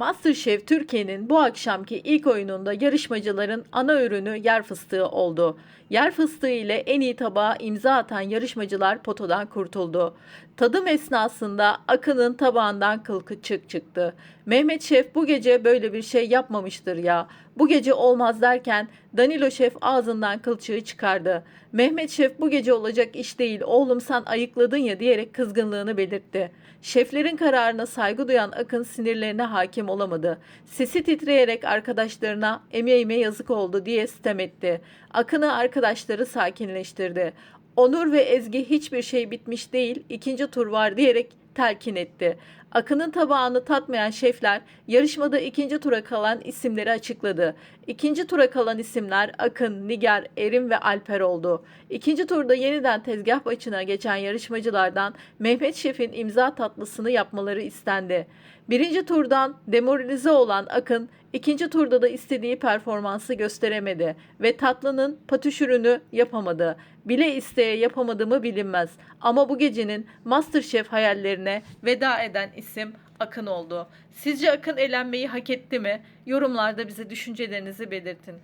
MasterChef Türkiye'nin bu akşamki ilk oyununda yarışmacıların ana ürünü yer fıstığı oldu. Yer fıstığı ile en iyi tabağa imza atan yarışmacılar potodan kurtuldu. Tadım esnasında Akın'ın tabağından kıl çık çıktı. Mehmet Şef bu gece böyle bir şey yapmamıştır ya. Bu gece olmaz derken Danilo Şef ağzından kılçığı çıkardı. Mehmet Şef bu gece olacak iş değil oğlum sen ayıkladın ya diyerek kızgınlığını belirtti. Şeflerin kararına saygı duyan Akın sinirlerine hakim olamadı. Sesi titreyerek arkadaşlarına emeğime yazık oldu diye sitem etti. Akın'ı arkadaşları sakinleştirdi. Onur ve Ezgi hiçbir şey bitmiş değil, ikinci tur var diyerek telkin etti. Akın'ın tabağını tatmayan şefler yarışmada ikinci tura kalan isimleri açıkladı. İkinci tura kalan isimler Akın, Nigar, Erim ve Alper oldu. İkinci turda yeniden tezgah başına geçen yarışmacılardan Mehmet Şef'in imza tatlısını yapmaları istendi. Birinci turdan demoralize olan Akın ikinci turda da istediği performansı gösteremedi ve tatlının patüşürünü yapamadı. Bile isteye yapamadığımı bilinmez ama bu gecenin Masterchef hayallerine veda eden isim Akın oldu. Sizce Akın elenmeyi hak etti mi? Yorumlarda bize düşüncelerinizi belirtin.